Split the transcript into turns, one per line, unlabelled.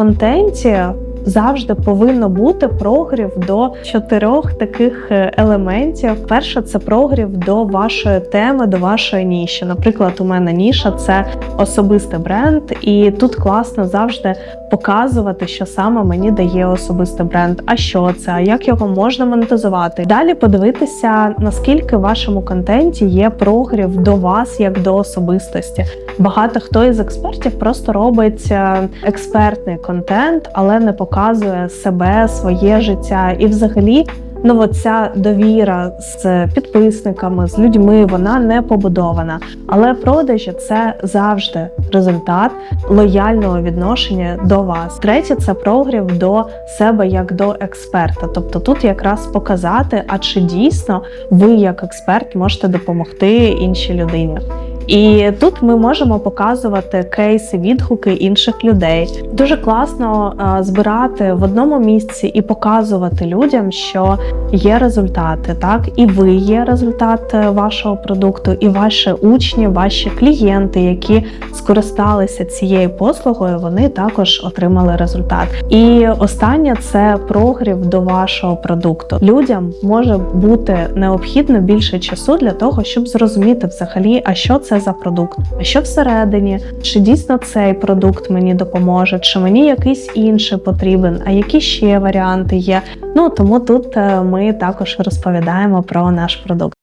контенті завжди повинно бути прогрів до чотирьох таких е, елементів. Перше, це прогрів до вашої теми, до вашої ніші. Наприклад, у мене ніша це особистий бренд, і тут класно завжди показувати, що саме мені дає особистий бренд, а що це, а як його можна монетизувати. Далі подивитися, наскільки в вашому контенті є прогрів до вас як до особистості. Багато хто із експертів просто робить е, експертний контент, але не показує себе, своє життя і взагалі. Ну, ця довіра з підписниками, з людьми, вона не побудована. Але продажі це завжди результат лояльного відношення до вас. Третє це прогрів до себе як до експерта. Тобто тут якраз показати, а чи дійсно ви як експерт можете допомогти іншій людині. І тут ми можемо показувати кейси, відгуки інших людей. Дуже класно е, збирати в одному місці і показувати людям, що є результати, так і ви є результат е, вашого продукту, і ваші учні, ваші клієнти, які скористалися цією послугою, вони також отримали результат. І останнє це прогрів до вашого продукту. Людям може бути необхідно більше часу для того, щоб зрозуміти взагалі, а що це за продукт, а що всередині, чи дійсно цей продукт мені допоможе, чи мені якийсь інший потрібен, а які ще варіанти є. Ну тому тут е, ми також розповідаємо про наш продукт.